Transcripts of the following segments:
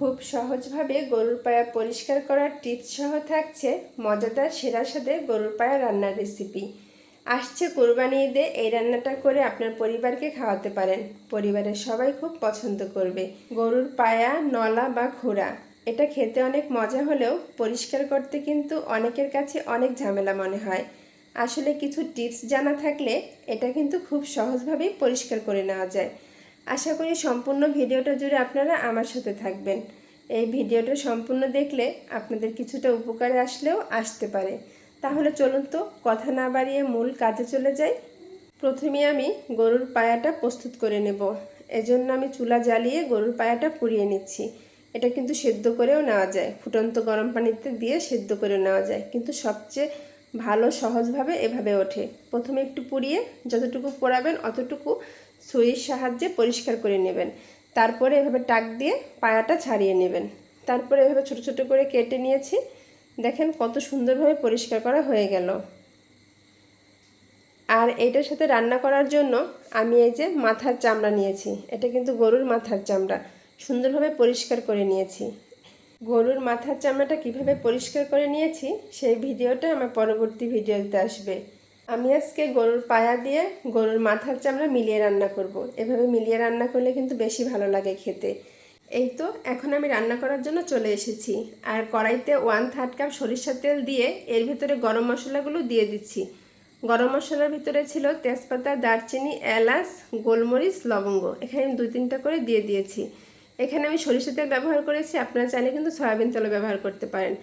খুব সহজভাবে গরুর পায়া পরিষ্কার করার টিপস সহ থাকছে মজাদার সেরা সাথে গরুর পায়া রান্নার রেসিপি আসছে কোরবানি ঈদে এই রান্নাটা করে আপনার পরিবারকে খাওয়াতে পারেন। পরিবারের সবাই খুব পছন্দ করবে। গরুর পায়া, নলা বা খুরা এটা খেতে অনেক মজা হলেও পরিষ্কার করতে কিন্তু অনেকের কাছে অনেক ঝামেলা মনে হয়। আসলে কিছু টিপস জানা থাকলে এটা কিন্তু খুব সহজভাবেই পরিষ্কার করে নেওয়া যায়। আশা করি সম্পূর্ণ ভিডিওটা জুড়ে আপনারা আমার সাথে থাকবেন। এই ভিডিওটা সম্পূর্ণ দেখলে আপনাদের কিছুটা উপকারে আসলেও আসতে পারে। তাহলে চলুন তো কথা না বাড়িয়ে মূল কাজে চলে যাই। প্রথমে আমি গরুর পায়াটা প্রস্তুত করে নেব। এজন্য আমি চুলা জ্বালিয়ে গরুর পায়াটা পুড়িয়ে নিচ্ছি। এটা কিন্তু সেদ্ধ করেও নেওয়া যায়। ফুটন্ত গরম পানিতে দিয়ে সেদ্ধ করে নেওয়া যায়। কিন্তু সবচেয়ে ভালো সহজভাবে এভাবে ওঠে। প্রথমে একটু পুড়িয়ে যতটুকু পোড়াবেন অতটুকু সুইর সাহায্যে পরিষ্কার করে নেবেন। তারপরে এভাবে টাক দিয়ে পায়াটা ছাড়িয়ে নেবেন। তারপরে এভাবে ছোট ছোট করে কেটে নিয়েছি। দেখেন কত সুন্দরভাবে পরিষ্কার করা হয়ে গেল। আর এটার সাথে রান্না করার জন্য আমি এই যে মাথার চামড়া নিয়েছি। এটা কিন্তু গরুর মাথার চামড়া। সুন্দরভাবে পরিষ্কার করে নিয়েছি। গরুর মাথার চামড়াটা কীভাবে পরিষ্কার করে নিয়েছি, সেই ভিডিওটা আমার পরবর্তী ভিডিওতে আসবে। আমি আজকে গরুর পায়া দিয়ে গরুর মাথার চামড়া মিলিয়ে রান্না করব। এভাবে মিলিয়ে রান্না করলে কিন্তু বেশি ভালো লাগে খেতে। এই তো, এখন আমি রান্না করার জন্য চলে এসেছি। আর কড়াইতে ওয়ান থার্ড কাপ সরিষার তেল দিয়ে এর ভিতরে গরম মশলাগুলো দিয়ে দিচ্ছি। গরম মশলার ভিতরে ছিল তেজপাতা, দারচিনি, এলাচ, গোলমরিচ, লবঙ্গ। এখানে আমি দুই তিনটা করে দিয়ে দিয়েছি। এখানে আমি সরিষা তেল ব্যবহার করেছি, আপনারা চাইলে কিন্তু সয়াবিন তেলও ব্যবহার করতে পারেন।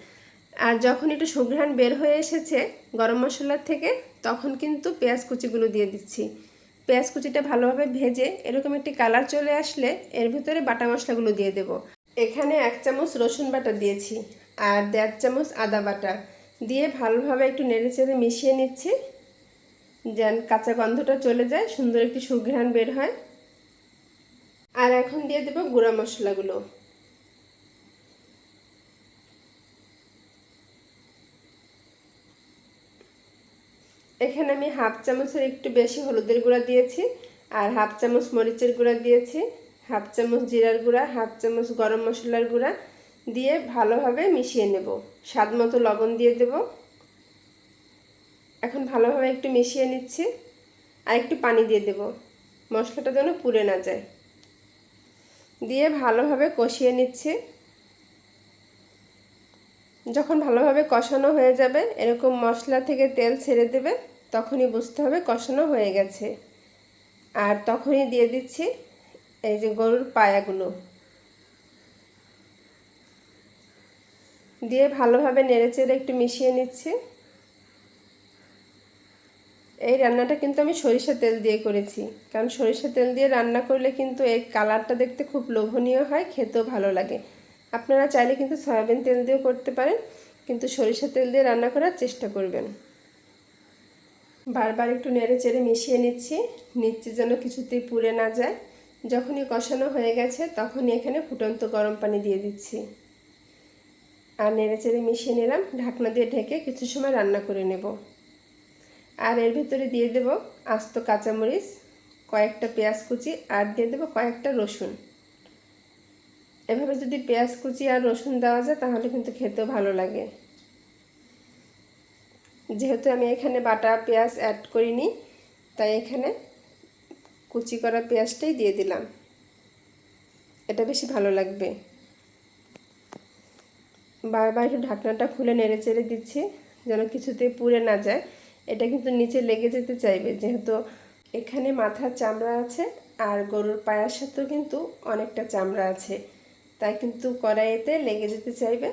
আর যখন একটু সুঘ্রাণ বের হয়ে এসেছে গরম মশলার থেকে, তখন কিন্তু পেঁয়াজ কুচিগুলো দিয়ে দিচ্ছি। পেঁয়াজ কুচিটা ভালোভাবে ভেজে এরকম একটি কালার চলে আসলে এর ভিতরে বাটা মশলাগুলো দিয়ে দেব। এখানে এক চামচ রসুন বাটা দিয়েছি আর দেড় চামচ আদা বাটা। দিয়ে ভালোভাবে একটু নেড়ে চেড়ে মিশিয়ে নিচ্ছি। যেন কাঁচা গন্ধটা চলে যায়, সুন্দর একটি সুঘ্রাণ বের হয়। আর এখন দিয়ে দেব গুঁড়া মশলাগুলো। এখানে আমি হাফ চামচের একটু বেশি হলুদের গুঁড়া দিয়েছি আর হাফ চামচ মরিচের গুঁড়া দিয়েছি, হাফ চামচ জিরার গুঁড়া, হাফ চামচ গরম মশলার গুঁড়া দিয়ে ভালোভাবে মিশিয়ে নেব। স্বাদ মতো লবণ দিয়ে দেব। এখন ভালোভাবে একটু মিশিয়ে নিচ্ছি আর একটু পানি দিয়ে দেব। মশলাটা যেন পুড়ে না যায়। দিয়ে ভালোভাবে কষিয়ে নিচ্ছি। যখন ভালোভাবে কষানো হয়ে যাবে, এরকম মশলা থেকে তেল ছেড়ে দেবে, তখনই বুঝতে হবে কষানো হয়ে গেছে। আর তখনই দিয়ে দিচ্ছি এই যে গরুর পায়াগুলো। দিয়ে ভালোভাবে নেড়েচেড়ে একটু মিশিয়ে নিচ্ছি। এই রান্নাটা কিন্তু আমি সরিষা তেল দিয়ে করেছি, কারণ সরিষা তেল দিয়ে রান্না করলে কিন্তু এই কালারটা দেখতে খুব লোভনীয় হয়, খেতেও ভালো লাগে। আপনারা চাইলে কিন্তু সয়াবিন তেল দিয়েও করতে পারেন, কিন্তু সরিষা তেল দিয়ে রান্না করার চেষ্টা করবেন। বারবার একটু নেড়ে চেড়ে মিশিয়ে নিচ্ছি নিচ্ছে যেন কিছুতেই পুড়ে না যায়। যখনই কষানো হয়ে গেছে, তখনই এখানে ফুটন্ত গরম পানি দিয়ে দিচ্ছি। আর নেড়ে চেড়ে মিশিয়ে নিলাম, ঢাকনা দিয়ে ঢেকে কিছু সময় রান্না করে নেব। আর এর ভিতরে দিয়ে দেব আস্ত কাঁচামরিচ, কয়েকটা পেঁয়াজ কুচি, আর দিয়ে দেবো কয়েকটা রসুন। এভাবে যদি পেঁয়াজ, কুচি আর রসুন দেওয়া যায়, তাহলে কিন্তু খেতেও ভালো লাগে। যেহেতু আমি এখানে বাটা পেঁয়াজ অ্যাড করিনি, তাই এখানে কুচি করা পেঁয়াজটাই দিয়ে দিলাম। এটা বেশি ভালো লাগবে। বারবার একটু ঢাকনাটা খুলে নেড়ে চেড়ে দিচ্ছি, যেন কিছুতে পুড়ে না যায়। এটা কিন্তু নিচে লেগে যেতে চাইবে, যেহেতু এখানে মাথার চামড়া আছে, আর গরুর পায়ের সাথেও কিন্তু অনেকটা চামড়া আছে। তাই কিন্তু কড়াইতে লেগে যেতে চাইবে।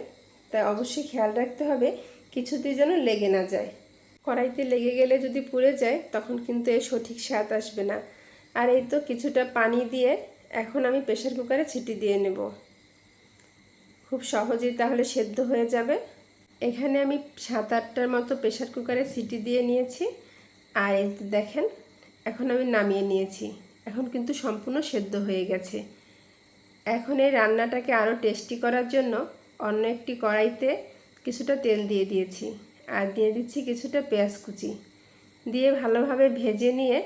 তাই অবশ্যই খেয়াল রাখতে হবে কিছুতেই যেন লেগে না যায়। কড়াইতে লেগে গেলে যদি পুড়ে যায়, তখন কিন্তু এর সঠিক স্বাদ আসবে না। আর এই তো কিছুটা পানি দিয়ে এখন আমি প্রেশার কুকারে ছিটি দিয়ে নেব। খুব সহজেই তাহলে সেদ্ধ হয়ে যাবে। এখানে আমি সাত আটটার মতো প্রেশার কুকারে সিটি দিয়ে নিয়েছি। আর এই দেখেন, এখন আমি নামিয়ে নিয়েছি। এখন কিন্তু সম্পূর্ণ সেদ্ধ হয়ে গেছে। এখন এই রান্নাটাকে আরও টেস্টি করার জন্য অন্য একটি কড়াইতে কিছুটা তেল দিয়ে দিয়েছি। আর দিয়ে দিচ্ছি কিছুটা পেঁয়াজ কুচি। দিয়ে ভালোভাবে ভেজে নিয়ে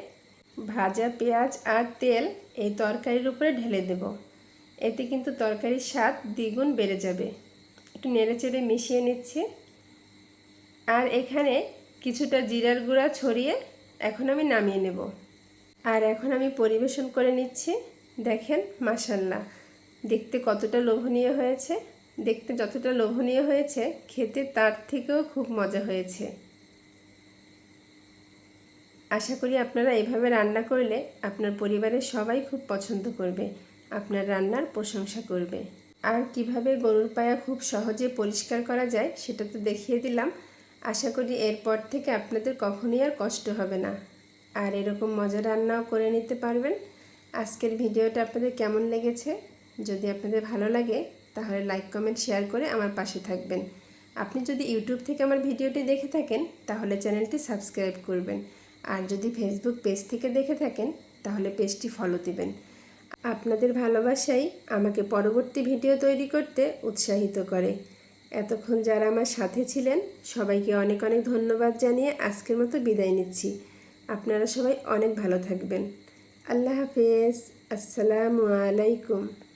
ভাজা পেঁয়াজ আর তেল এই তরকারির উপরে ঢেলে দেব। এতে কিন্তু তরকারির স্বাদ দ্বিগুণ বেড়ে যাবে। একটু নেড়ে চেড়ে মিশিয়ে নিচ্ছি। আর এখানে কিছুটা জিরার গুঁড়া ছড়িয়ে এখন আমি নামিয়ে নেব। আর এখন আমি পরিবেশন করে নিচ্ছি। দেখেন মাসাল্লাহ দেখতে কতটা লোভনীয় হয়েছে, দেখতে যতটা লোভনীয় হয়েছে, খেতে তার থেকেও খুব মজা হয়েছে। আশা করি আপনারা এভাবে রান্না করলে আপনার পরিবারের সবাই খুব পছন্দ করবে, আপনার রান্নার প্রশংসা করবে। আর কীভাবে গরুর পায়া খুব সহজে পরিষ্কার করা যায় সেটা তো দেখিয়ে দিলাম। আশা করি এরপর থেকে আপনাদের কখনোই আর কষ্ট হবে না। আর এরকম মজা রান্নাও করে নিতে পারবেন। আজকের ভিডিওটা আপনাদের কেমন লেগেছে? যদি আপনাদের ভালো লাগে, তাহলে লাইক কমেন্ট শেয়ার করে আমার পাশে থাকবেন। আপনি যদি ইউটিউব থেকে আমার ভিডিওটি দেখে থাকেন, তাহলে চ্যানেলটি সাবস্ক্রাইব করবেন। আর যদি ফেসবুক পেজ থেকে দেখে থাকেন, তাহলে পেজটি ফলো দিবেন। আপনাদের ভালোবাসাই আমাকে পরবর্তী ভিডিও তৈরি করতে উৎসাহিত করে। এতক্ষণ যারা আমার সাথে ছিলেন, সবাইকে অনেক অনেক ধন্যবাদ জানিয়ে আজকের মতো বিদায় নিচ্ছি। আপনারা সবাই অনেক ভালো থাকবেন। আল্লাহ হাফেজ। আসসালামু আলাইকুম।